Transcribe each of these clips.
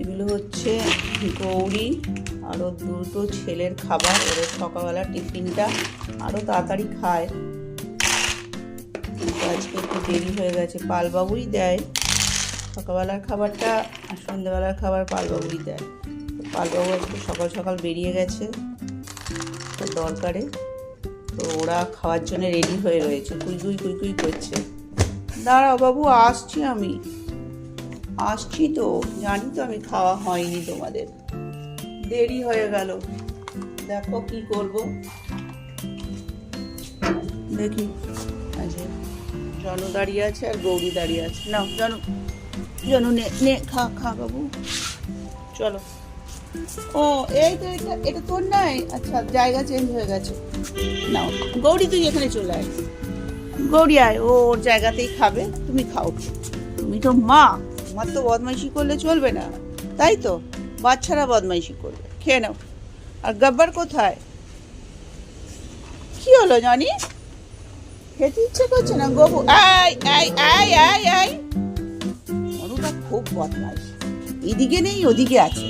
এগুলো হচ্ছে গৌরী আরও দুটো ছেলের খাবার, ওদের সকালবেলা টিফিনটা। আরও তাড়াতাড়ি খায়। আজকে একটু দেরি হয়ে গেছে, পালবাবুই দেয়। সকালবেলার খাবারটা আর সন্ধ্যেবেলার খাবার পালবাবুই দেয়। পালবাবু আজকে সকাল সকাল বেরিয়ে গেছে দরকারে। তো ওরা খাওয়ার জন্য রেডি হয়ে রয়েছে। কুই কুই কুই কুই করছে। দাঁড়াও বাবু, আসছি আমি। আসছি তো। জানি তো আমি খাওয়া হয়নি তোমাদের। দেরি হয়ে গেল। দেখো কি করব। দেখি। আচ্ছা জনু দাঁড়িয়ে আছে আর গৌরী দাঁড়িয়ে আছে। না জনু। জনু, নে নে, খা খা বাবু। চলো। ও, এই তো এটা এটা তোর নাই আচ্ছা জায়গা চেঞ্জ হয়ে গেছে। নাও, গৌরী তুই এখানে চলে আয়। গৌরী আয়, ও ওর জায়গাতেই খাবে। তুমি খাও। তুমি তো মা। তোমার তো বদমাইশি করলে চলবে না। তাই তো? বাচ্চারা বদমাইশি করবে। খেয়ে নাও। আর গাব্বার কোথায়? কি হলো, জানি? খেতে ইচ্ছে করছে না, গবু? আয় আয় আয় অনুটা খুব বদমাইশ। এদিকে নেই, ওদিকে আছে।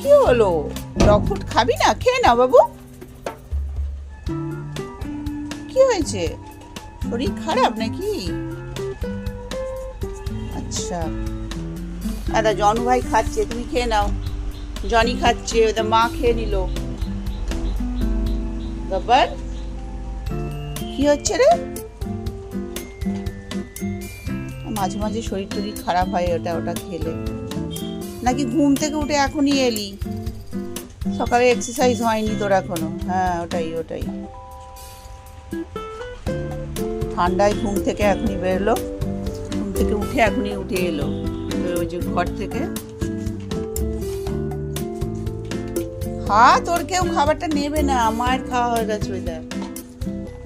কি হলো? ডগ খাবি না? খেয়ে না বাবু। কি হয়েছে? শরীর খারাপ নাকি? আচ্ছা। দাদা জনু ভাই খাচ্ছে, তুমি খেয়ে নাও। জনি খাচ্ছে ওদের মা খেয়ে নিল। বাবার কি হচ্ছে রে? মাঝে মাঝে শরীর টরীর খারাপ হয়, ওটা ওটা খেলে। নাকি ঘুম থেকে উঠে এখনই এলি? সকালে এক্সারসাইজ হয়নি তোর এখনও। হ্যাঁ ওটাই ওটাই। ঠান্ডায় ঘুম থেকে এখনই বেরোলো। ঘুম থেকে উঠে এখনই উঠে এলো। ওই যে ঘর থেকে। খা তোর কেউ খাবারটা নেবে না। মায়ের খাওয়া হয়ে গেছে ওই দেখ।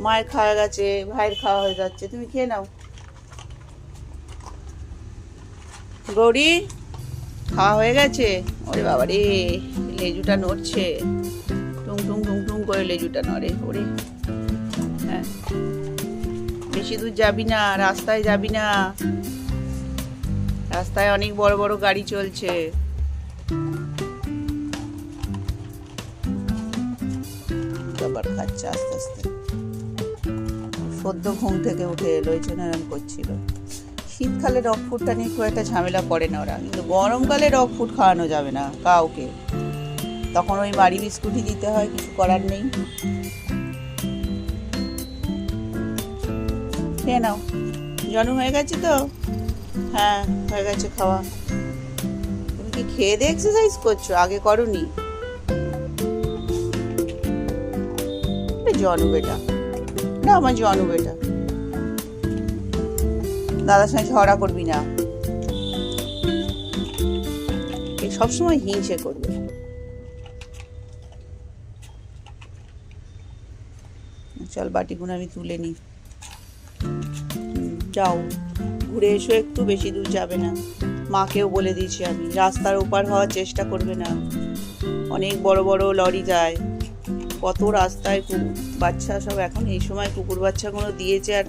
মায়ের খাওয়া গেছে, ভাইয়ের খাওয়া হয়ে যাচ্ছে। তুমি খেয়ে নাও। গৌরী, খাওয়া হয়ে গেছে? ওরে বাবা রে, লেজুটা নড়ছে। টুং টুং টুং টুং করে লেজুটা নড়ে, ওরে। হ্যাঁ। বেশি দূর যাবি না, রাস্তায় যাবি না। রাস্তায় অনেক বড় বড় গাড়ি চলছে। খাবার খাচ্ছে আস্তে আস্তে। সদ্য ঘুম থেকে উঠে এলো, এই জন্য করছিল। শীতকালে ডগ ফুডটা নিয়ে খুব একটা ঝামেলা করে না ওরা, কিন্তু গরমকালে ডগ ফুড খাওয়ানো যাবে না, কাউকে। তখন ওই বাড়ি বিস্কুটই দিতে হয়, কিছু করার নেই। খেয়ে নাও। জন্ম হয়ে গেছে তো? হ্যাঁ হয়ে গেছে খাওয়া। তুমি কি খেয়ে দিয়ে এক্সারসাইজ করছ? আগে করনি। জনু বেটা না, আমার জনু বেটা দাদার সঙ্গে ঝগড়া করবি না। সবসময় হিংসে করবে। চল বাটিগুলো আমি তুলে নিই যাও। ঘুরে এসো, একটু বেশি দূর যাবে না। মাকেও বলে দিয়েছি আমি, রাস্তার ওপার হওয়ার চেষ্টা করবে না। অনেক বড় বড় লরি যায়। কত রাস্তায় বাচ্চা সব এখন এই সময় কুকুর বাচ্চাগুলো দিয়েছে আর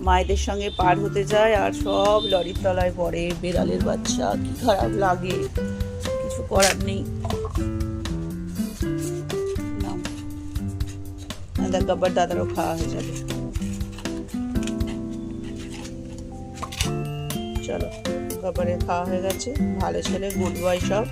মায়েদের সঙ্গে পার হতে যায় আর সব লরির তলায় পড়ে, বেড়ালের বাচ্চা, কি খারাপ লাগে। কিছু করার নেই। দাদারও খাওয়া হয়ে যাবে। চলো। তারপরে খাওয়া হয়ে গেছে। ভালো ছেলে গুড বয় সব।